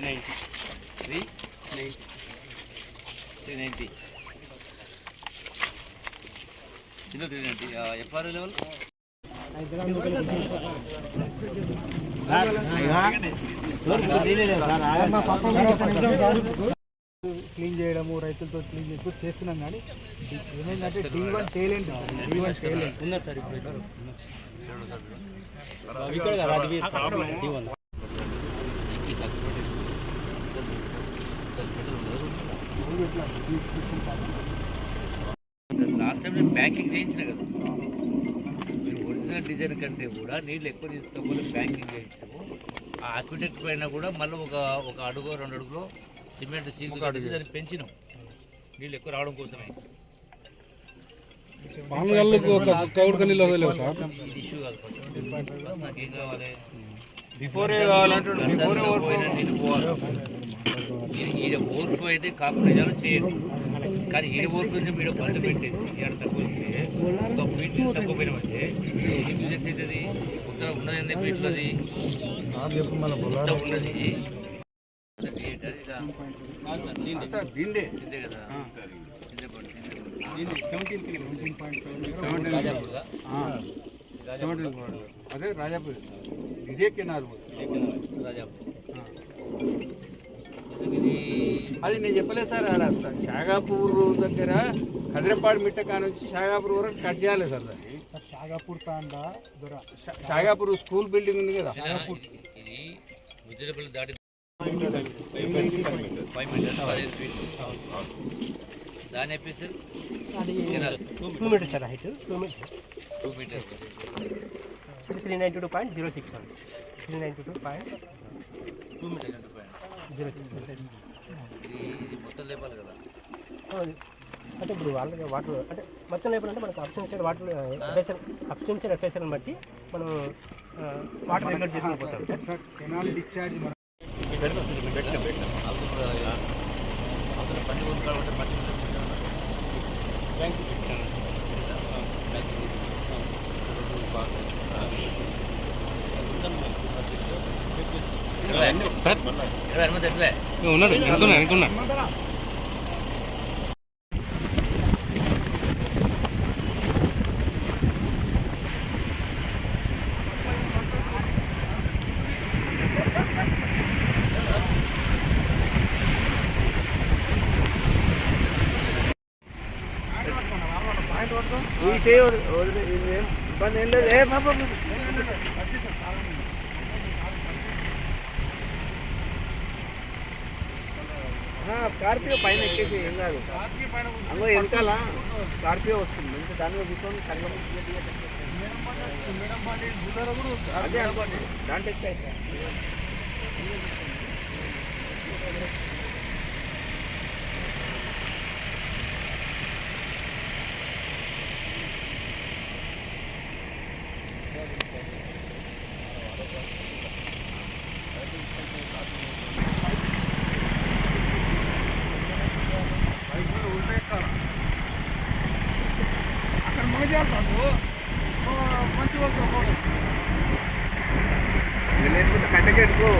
Ninety three ninety FR level clean చేయడము రైతులతో clean చేస్తూ చేస్తున్నాం కానీ ఏమైందంటే D one talent D one talent ఉన్నారు సార్ ఇప్పుడు లాస్ట్ టైం నేను బ్యాంకింగ్ చేయించిన కదా. మీరు ఒరిజినల్ డిజైన్ కంటే కూడా నీళ్ళు ఎక్కువ తీసుకోకపోతే బ్యాంకింగ్ చేయించాము ఆ ఆక్విడెక్ట్ పైన కూడా మళ్ళీ ఒక ఒక అడుగు రెండు అడుగులో సిమెంట్ సీల్ అడిగి. దాన్ని పెంచినాం. నీళ్ళు ఎక్కువ రావడం కోసమే. ఇష్యూ కాదు నాకేం కావాలి? బిఫోరే కావాలంటే నీళ్ళు పోవాలి. ఇది అయితే కాంప్రమైజ్ చేయండి కానీ ఈడ ఓర్పు నుంచి మీరు పంట పెట్టేసి ఈడ తక్కువ వస్తే ఒక ఫీట్ తక్కువ పోయినామంటే ఈ బిజినెస్ అవుతుంది ఉత్తర ఉన్నది ఫీట్లది ఉత్తర ఉన్నది. దీందే కదా. అదే రాజాపూర్. ఇదే కెనాల్ రాజాపూర్. ఇది అది నేను చెప్పలేదు సార్ ఆడ షాగాపూర్ దగ్గర కదిరపాడు మిట్ట కానుంచి షాగాపూర్ వరకు కట్ చేయాలి సార్ దాన్ని షాగాపూర్ తాండా దొర. షా- షాగాపూర్ స్కూల్ బిల్డింగ్ ఉంది కదా. ఇది- ఇది ముద్రపల్లి దాటి దాని ఎపిసెల్ two metres sir height. Two metres. Two metres. Three ninety two point zero six three ninety two point two metres zero six అంటే ఇప్పుడు వాళ్ళకి వాటర్ అంటే మొత్తం లేపాలంటే మనకు upstream side water FSL upstream side FSL బట్టి మనం వాటర్ రెగ్యులేట్ చేసుకుని పోతాం. సార్ కెనాల్ డిశ్చార్జ్ అతను పని సార్ ఇరవై ఎనిమిది ఎట్లే ఉన్నాడు అనుకున్నా అనుకున్నా ఈ చేయి వదిలే ఇబ్బంది ఏం లేదు ఏ పాప స్కార్పియో పైన ఎక్కేసి ఏం కాదు. అందులో వెనకాల స్కార్పియో వస్తుంది. మంచి దానిలో కూర్చొని కళ్ళ అదే అనుకోండి దాంట్లో ఎక్కువ లేకపోతే కట్టకెట్టుకో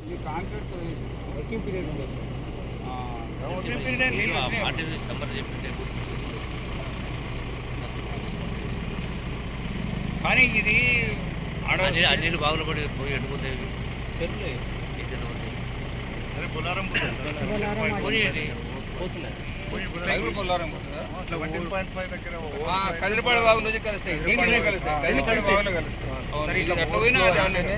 ఇది కాంక్రీట్ వర్కింగ్ పీరియడ్ ఉంది కానీ ఇది ఆడ ఆ నీళ్ళు- ఆ నీళ్ళు బాగులు పడి పోయి ఎట్టుకుంటే చెరువులే. కదిరిపాడు బాగు నుంచి కలుస్తాయి దీంట్లోనే కలుస్తాయి కదిరిపాడు బాగులో కలుస్తాయి అవును, ఇది అట్లా పోయినా దాంట్లోనే.